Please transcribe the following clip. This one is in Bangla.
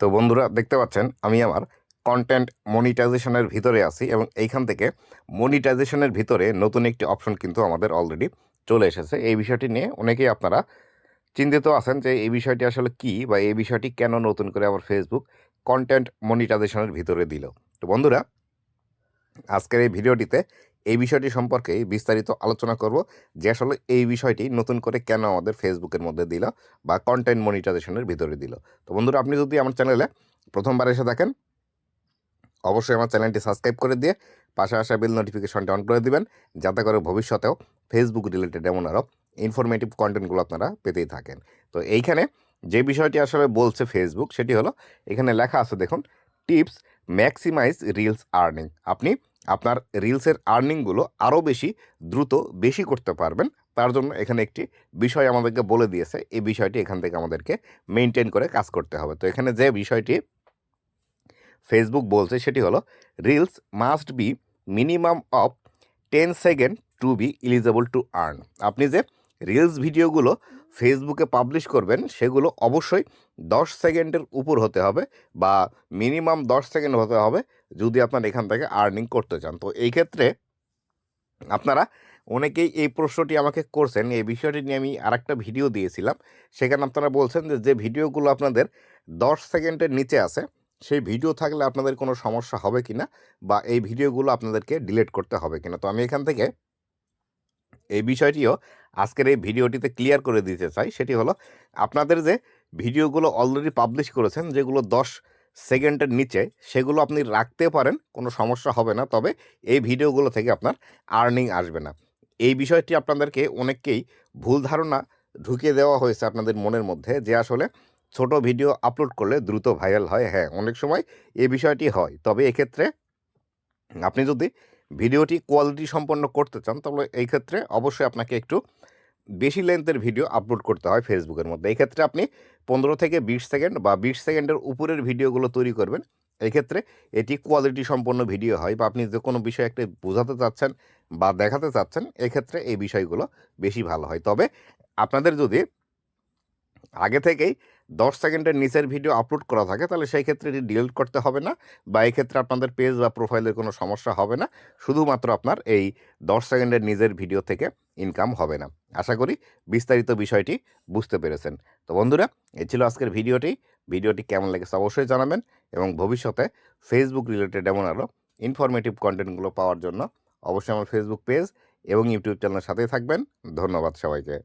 তো বন্ধুরা, দেখতে পাচ্ছেন, আমি আমার কন্টেন্ট মনিটাইজেশনের ভিতরে আছি এবং এইখান থেকে মনিটাইজেশনের ভিতরে নতুন একটি অপশন কিন্তু আমাদের অলরেডি চলে এসেছে। এই বিষয়টি নিয়ে অনেকেই আপনারা চিন্তিত আছেন যে এই বিষয়টি আসলে কি বা এই বিষয়টি কেন নতুন করে আবার ফেসবুক কন্টেন্ট মনিটাইজেশনের ভিতরে দিল। তো বন্ধুরা, আজকের এই ভিডিওটিতে এই বিষয়টি সম্পর্কে বিস্তারিত আলোচনা করব, যে আসলে এই বিষয়টি নতুন করে কেন আমাদের ফেসবুকের মধ্যে দিল বা কন্টেন্ট মনিটাইজেশনের ভিতরে দিল। তো বন্ধুরা, আপনি যদি আমার চ্যানেলে প্রথমবার এসে দেখেন অবশ্যই আমার চ্যানেলটি সাবস্ক্রাইব করে দিয়ে পাশে আসা বিল নোটিফিকেশনটি অন করে দিবেন, যাতে করে ভবিষ্যতেও ফেসবুক রিলেটেড এমন আরও ইনফরমেটিভ কন্টেন্টগুলো আপনারা পেতেই থাকেন। তো এইখানে যে বিষয়টি আসলে বলছে ফেসবুক সেটি হলো, এখানে লেখা আছে, দেখুন টিপস ম্যাক্সিমাইজ রিলস আর্নিং আপনি আপনার রিলসের আর্নিংগুলো আরও বেশি, দ্রুত বেশি করতে পারবেন। তার জন্য এখানে একটি বিষয় আমাদেরকে বলে দিয়েছে। এই বিষয়টি এখান থেকে আমাদেরকে মেনটেন করে কাজ করতে হবে। তো এখানে যে বিষয়টি ফেসবুক বলছে, সেটি হলো reels must be minimum of ten second to be eligible to earn আপনি যে রিলস ভিডিওগুলো ফেসবুকে পাবলিশ করবেন, সেগুলো অবশ্যই দশ সেকেন্ডের উপর হতে হবে বা মিনিমাম দশ সেকেন্ড হতে হবে যদি আপনার এখান থেকে আর্নিং করতে চান। তো এই ক্ষেত্রে আপনারা অনেকেই এই প্রশ্নটি আমাকে করছেন, এই বিষয়টি নিয়ে আমি আরেকটা ভিডিও দিয়েছিলাম। সেখানে আপনারা বলছেন যে যে ভিডিওগুলো আপনাদের দশ সেকেন্ডের নিচে আছে, সেই ভিডিও থাকলে আপনাদের কোনো সমস্যা হবে কি না বা এই ভিডিওগুলো আপনাদেরকে ডিলিট করতে হবে কিনা। তো আমি এখান থেকে এই বিষয়টিও আজকের এই ভিডিওটিতে ক্লিয়ার করে দিতে চাই। সেটি হলো, আপনাদের যে ভিডিওগুলো অলরেডি পাবলিশ করেছেন, যেগুলো দশ সেকেন্ডের নিচে, সেগুলো আপনি রাখতে পারেন, কোনো সমস্যা হবে না। তবে এই ভিডিওগুলো থেকে আপনার আর্নিং আসবে না। এই বিষয়টি আপনাদেরকে অনেককেই ভুল ধারণা ঢুকিয়ে দেওয়া হয়েছে আপনাদের মনের মধ্যে, যে আসলে ছোট ভিডিও আপলোড করলে দ্রুত ভাইরাল হয়। হ্যাঁ অনেক সময় এই বিষয়টি হয়। তবে এক্ষেত্রে আপনি যদি ভিডিওটি কোয়ালিটি সম্পন্ন করতে চান, তাহলে এই ক্ষেত্রে অবশ্যই আপনাকে একটু বেশি লেন্থের ভিডিও আপলোড করতে হয় ফেসবুকের মধ্যে। এই ক্ষেত্রে আপনি পনেরো থেকে বিশ সেকেন্ড বা বিশ সেকেন্ডের উপরের ভিডিওগুলো তৈরি করবেন। এই ক্ষেত্রে এটি কোয়ালিটি সম্পন্ন ভিডিও হয় বা আপনি যে কোনো বিষয় একটা বোঝাতে চাচ্ছেন বা দেখাতে চাচ্ছেন এক্ষেত্রে এই বিষয়গুলো বেশি ভালো হয়। তবে আপনাদের যদি আগে থেকেই দশ সেকেন্ডের নিচের ভিডিও আপলোড করা থাকে, তাহলে সেই ক্ষেত্রে এটি ডিলিট করতে হবে না বা এই ক্ষেত্রে আপনাদের পেজ বা প্রোফাইলের কোনো সমস্যা হবে না। শুধুমাত্র আপনার এই দশ সেকেন্ডের নিজের ভিডিও থেকে ইনকাম হবে না। আশা করি বিস্তারিত বিষয়টি বুঝতে পেরেছেন। তো বন্ধুরা এ ছিল আজকের ভিডিওটি। ভিডিওটি কেমন লেগেছে অবশ্যই জানাবেন এবং ভবিষ্যতে ফেসবুক রিলেটেড এমন আরও ইনফরমেটিভ কন্টেন্টগুলো পাওয়ার জন্য অবশ্যই আমার ফেসবুক পেজ এবং ইউটিউব চ্যানেলের সাথেই থাকবেন। ধন্যবাদ সবাইকে।